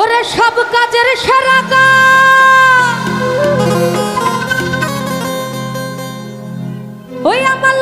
ওরে সব কাজের সেরা। ওই আমার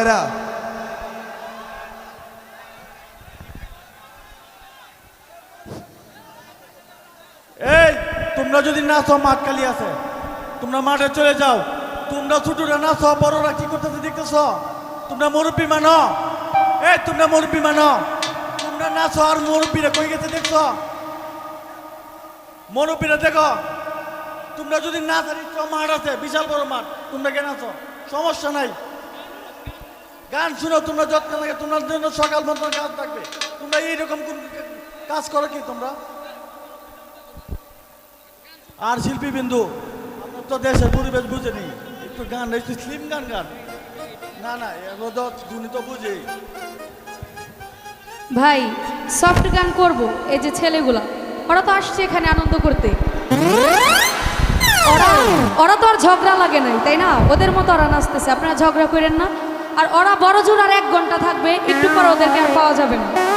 বাইরা এই, তোমরা যদি না নাচো মাঠ খালি আছে, তোমরা মাঠে চলে যাও। তোমরা ছোটরা নাচো বড়রা কি করতেছে দেখতেছ? তোমরা মুরব্বী মানো। এই, তোমরা মুরব্বী মানো। তোমরা নাচো আর মুরব্বীরা কই গেছে দেখছ? মুরব্বীরা দেখো, তোমরা যদি নাচার ইচ্ছা মাঠ আছে, বিশাল বড় মাঠ, তোমরা কেন আছো? সমস্যা নাই। গান শুনো, তোমরা যত্ন লাগে তোমার জন্য সকাল মতো কাজ থাকবে। তোমরা এইরকম কোন কাজ করো কি তোমরা? আর শিল্পী বিন্দু আপনার তো দেশের পরিবেশ বুঝেনি একটু গান, একটু স্লিম গান গান। না না, এগুলো তুমি তো বুঝে ভাই সফট গান করব, এই যে ছেলেগুলা। ওরা তো আসছে এখানে আনন্দ করতে। ওরা ওরা তো আর ঝগড়া লাগে নাই, তাই না? ওদের মতো ওরা নাচতেছে। আপনারা ঝগড়া করেন না। আর ওরা বড় জোর আর এক ঘণ্টা থাকবে, একটু পর ওদেরকে আর পাওয়া যাবে না।